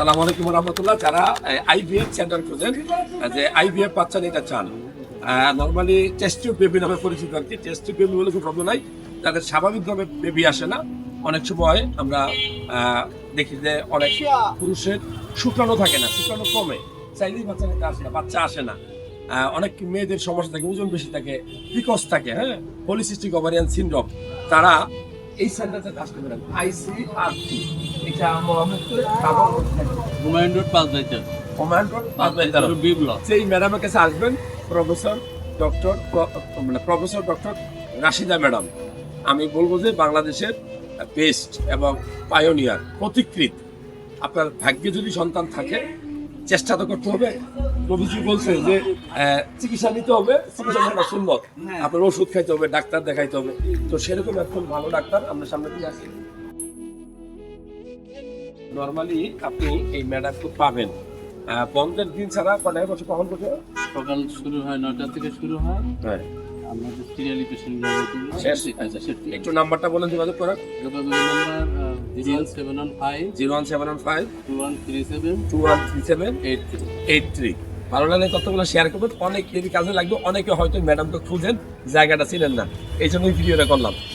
সালাম আলাইকুম রহমতুল্লাহ। যারা আইভিএফ সেন্টার খোঁজেন যে আইভিএফ বাচ্চা নিতে চান নর্মালি টেস্ট বেবি নামে পরিচিত আর কি। টেস্ট বেবি বলে কোনো প্রবলেম নাই। তাদের স্বাভাবিকভাবে বেবি আসে না, অনেক সময় আমরা দেখি যে অনেক পুরুষের শুক্রাণু থাকে না, শুক্রাণু কমে। চাইলেই বাচ্চা আসে না, বাচ্চা আসে না। অনেক মেয়েদের সমস্যা থাকে, ওজন বেশি থাকে পিকস থাকে হ্যাঁ? পলিসিস্টিক ওভারিয়ান সিনড্রোম তারা এই সেন্টারটা কাজ করবেন আইসিআরটি এটা হুমায়ুন রোড পাঁচ বাইচার কমান্ড রোড পাঁচ বাই তেরো। বি ব্লক সেই ম্যাডামের কাছে আসবেন প্রফেসর ডক্টর মানে প্রফেসর ডক্টর রাশিদা ম্যাডাম আমি বলব যে বাংলাদেশের বেস্ট এবং পায়োনিয়ার প্রতিকৃত। আপনার ভাগ্যে যদি সন্তান থাকে চেষ্টা তো করতে হবে। প্রভুজি বলছে যে চিকিৎসা নিতে হবে চিকিৎসা সুন্দর আপনার ওষুধ খাইতে হবে ডাক্তার দেখাইতে হবে। তো সেরকম একজন ভালো ডাক্তার আমরা সামনে দিয়ে আসি। নর্মালি আপনি এই ম্যাডামকে পাবেন। বন্ধের দিন ছাড়া কটায় বছর কখন করতে সকাল শুরু হয় নয়টা থেকে শুরু হয়। হ্যাঁ। আমাদের সিরিয়ালি পেশেন্ট আচ্ছা একটু নাম্বারটা বলেন যোগাযোগ করার যোগাযোগ number zero one seven one five. Zero one seven one five. Two one three seven. Two one three seven. Eight three. Eight three. ভালো লাগলে তথ্যগুলো শেয়ার করবেন অনেক যদি কাজে লাগবে, অনেকে হয়তো ম্যাডাম তো খুঁজেন, জায়গাটা ছিলেন না। এই জন্যই ভিডিওটা করলাম।